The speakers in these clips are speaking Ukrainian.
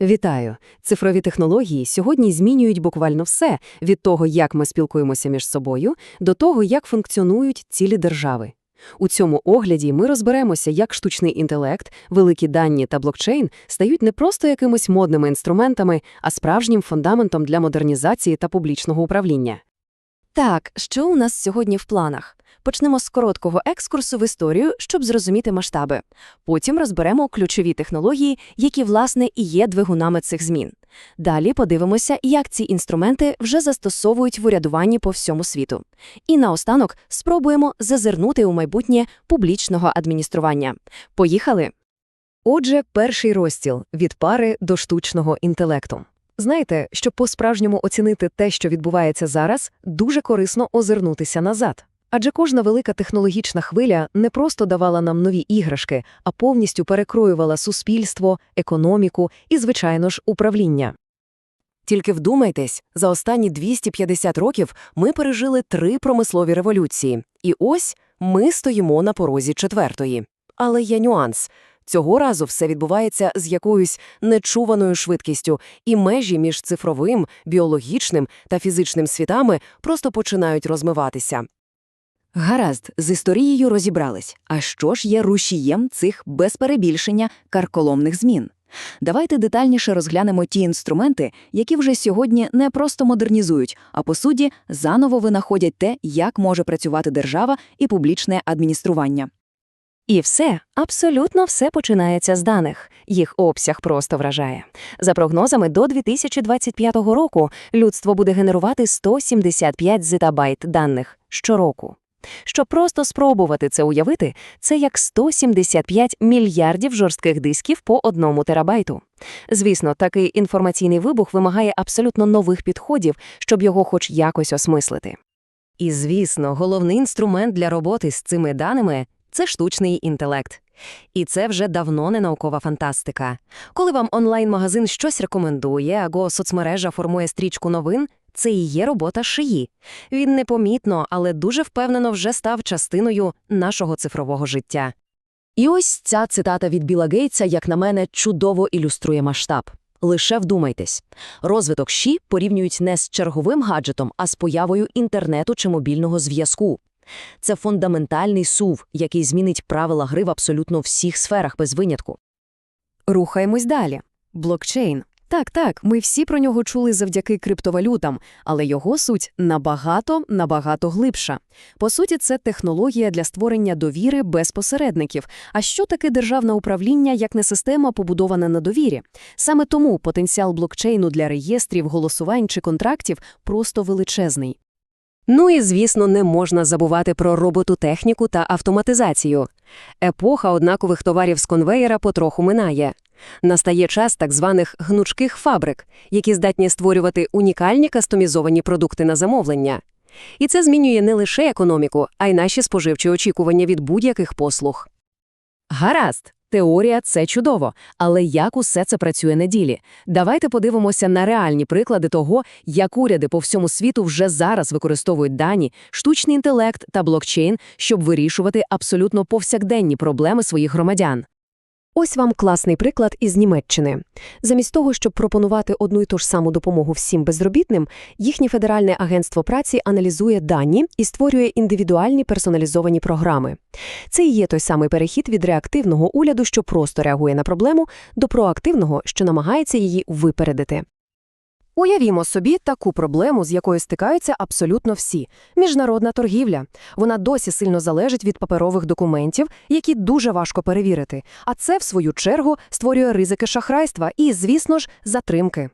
Вітаю! Цифрові технології сьогодні змінюють буквально все від того, як ми спілкуємося між собою, до того, як функціонують цілі держави. У цьому огляді ми розберемося, як штучний інтелект, великі дані та блокчейн стають не просто якимись модними інструментами, а справжнім фундаментом для модернізації та публічного управління. Так, що у нас сьогодні в планах? Почнемо з короткого екскурсу в історію, щоб зрозуміти масштаби. Потім розберемо ключові технології, які, власне, і є двигунами цих змін. Далі подивимося, як ці інструменти вже застосовують в урядуванні по всьому світу. І наостанок спробуємо зазирнути у майбутнє публічного адміністрування. Поїхали! Отже, перший розділ – від пари до штучного інтелекту. Знаєте, щоб по-справжньому оцінити те, що відбувається зараз, дуже корисно озирнутися назад. Адже кожна велика технологічна хвиля не просто давала нам нові іграшки, а повністю перекроювала суспільство, економіку і, звичайно ж, управління. Тільки вдумайтесь, за останні 250 років ми пережили три промислові революції, і ось ми стоїмо на порозі четвертої. Але є нюанс. Цього разу все відбувається з якоюсь нечуваною швидкістю, і межі між цифровим, біологічним та фізичним світами просто починають розмиватися. Гаразд, з історією розібрались. А що ж є рушієм цих без перебільшення карколомних змін? Давайте детальніше розглянемо ті інструменти, які вже сьогодні не просто модернізують, а по суті заново винаходять те, як може працювати держава і публічне адміністрування. І все, абсолютно все починається з даних. Їх обсяг просто вражає. За прогнозами, до 2025 року людство буде генерувати 175 зетабайт даних щороку. Щоб просто спробувати це уявити, це як 175 мільярдів жорстких дисків по одному терабайту. Звісно, такий інформаційний вибух вимагає абсолютно нових підходів, щоб його хоч якось осмислити. І, звісно, головний інструмент для роботи з цими даними це штучний інтелект. І це вже давно не наукова фантастика. Коли вам онлайн-магазин щось рекомендує або соцмережа формує стрічку новин, це і є робота шиї. Він непомітно, але дуже впевнено вже став частиною нашого цифрового життя. І ось ця цитата від Біла Гейтса, як на мене, чудово ілюструє масштаб. Лише вдумайтесь. Розвиток ЩІ порівнюють не з черговим гаджетом, а з появою інтернету чи мобільного зв'язку. Це фундаментальний сув, який змінить правила гри в абсолютно всіх сферах без винятку. Рухаємось далі. Блокчейн. Так, так, ми всі про нього чули завдяки криптовалютам, але його суть набагато, набагато глибша. По суті, це технологія для створення довіри без посередників. А що таке державне управління, як не система, побудована на довірі? Саме тому потенціал блокчейну для реєстрів, голосувань чи контрактів просто величезний. Ну і, звісно, не можна забувати про робототехніку та автоматизацію. Епоха однакових товарів з конвеєра потроху минає. Настає час так званих гнучких фабрик, які здатні створювати унікальні кастомізовані продукти на замовлення. І це змінює не лише економіку, а й наші споживчі очікування від будь-яких послуг. Гаразд, теорія – це чудово, але як усе це працює на ділі? Давайте подивимося на реальні приклади того, як уряди по всьому світу вже зараз використовують дані, штучний інтелект та блокчейн, щоб вирішувати абсолютно повсякденні проблеми своїх громадян. Ось вам класний приклад із Німеччини. Замість того, щоб пропонувати одну й ту ж саму допомогу всім безробітним, їхнє федеральне агентство праці аналізує дані і створює індивідуальні персоналізовані програми. Це і є той самий перехід від реактивного уряду, що просто реагує на проблему, до проактивного, що намагається її випередити. Уявімо собі таку проблему, з якою стикаються абсолютно всі – міжнародна торгівля. Вона досі сильно залежить від паперових документів, які дуже важко перевірити. А це, в свою чергу, створює ризики шахрайства і, звісно ж, затримки.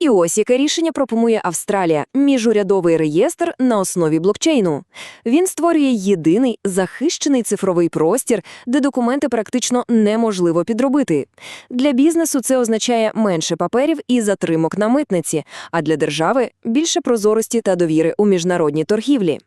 І ось яке рішення пропонує Австралія – міжурядовий реєстр на основі блокчейну. Він створює єдиний захищений цифровий простір, де документи практично неможливо підробити. Для бізнесу це означає менше паперів і затримок на митниці, а для держави – більше прозорості та довіри у міжнародній торгівлі.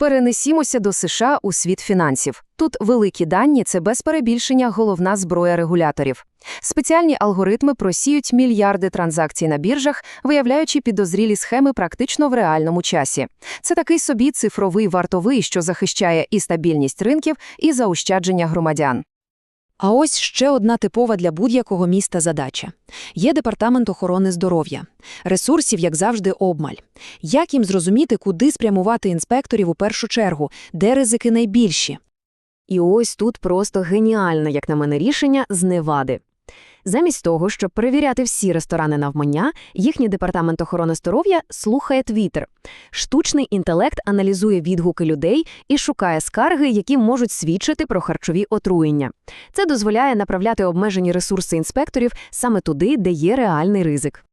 Перенесімося до США у світ фінансів. Тут великі дані – це без перебільшення головна зброя регуляторів. Спеціальні алгоритми просіють мільярди транзакцій на біржах, виявляючи підозрілі схеми практично в реальному часі. Це такий собі цифровий вартовий, що захищає і стабільність ринків, і заощадження громадян. А ось ще одна типова для будь-якого міста задача. Є департамент охорони здоров'я. Ресурсів, як завжди, обмаль. Як їм зрозуміти, куди спрямувати інспекторів у першу чергу, де ризики найбільші? І ось тут просто геніальне, як на мене, рішення з Невади. Замість того, щоб перевіряти всі ресторани навмання, їхній департамент охорони здоров'я слухає Твіттер. Штучний інтелект аналізує відгуки людей і шукає скарги, які можуть свідчити про харчові отруєння. Це дозволяє направляти обмежені ресурси інспекторів саме туди, де є реальний ризик.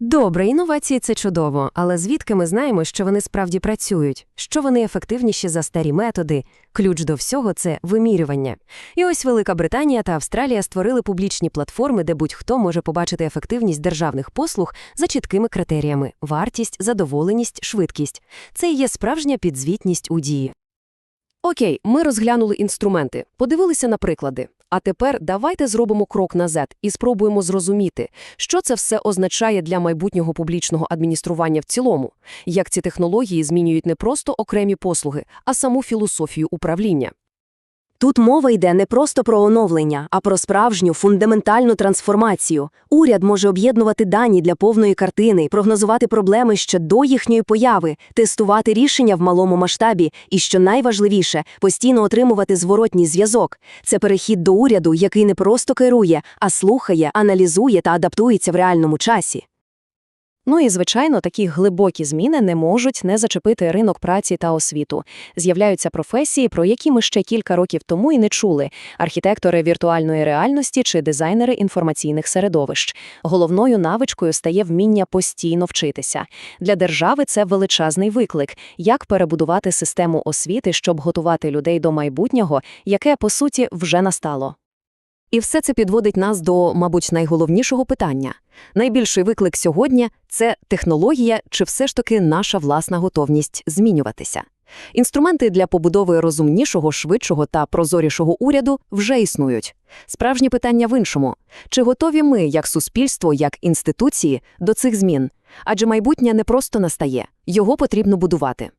Добре, інновації – це чудово, але звідки ми знаємо, що вони справді працюють, що вони ефективніші за старі методи? Ключ до всього – це вимірювання. І ось Велика Британія та Австралія створили публічні платформи, де будь-хто може побачити ефективність державних послуг за чіткими критеріями – вартість, задоволеність, швидкість. Це і є справжня підзвітність у дії. Окей, ми розглянули інструменти, подивилися на приклади. А тепер давайте зробимо крок назад і спробуємо зрозуміти, що це все означає для майбутнього публічного адміністрування в цілому, як ці технології змінюють не просто окремі послуги, а саму філософію управління. Тут мова йде не просто про оновлення, а про справжню фундаментальну трансформацію. Уряд може об'єднувати дані для повної картини, прогнозувати проблеми ще до їхньої появи, тестувати рішення в малому масштабі і, що найважливіше, постійно отримувати зворотній зв'язок. Це перехід до уряду, який не просто керує, а слухає, аналізує та адаптується в реальному часі. Ну і, звичайно, такі глибокі зміни не можуть не зачепити ринок праці та освіту. З'являються професії, про які ми ще кілька років тому і не чули – архітектори віртуальної реальності чи дизайнери інформаційних середовищ. Головною навичкою стає вміння постійно вчитися. Для держави це величезний виклик – як перебудувати систему освіти, щоб готувати людей до майбутнього, яке, по суті, вже настало. І все це підводить нас до, мабуть, найголовнішого питання. Найбільший виклик сьогодні – це технологія чи все ж таки наша власна готовність змінюватися. Інструменти для побудови розумнішого, швидшого та прозорішого уряду вже існують. Справжнє питання в іншому. Чи готові ми, як суспільство, як інституції, до цих змін? Адже майбутнє не просто настає, його потрібно будувати.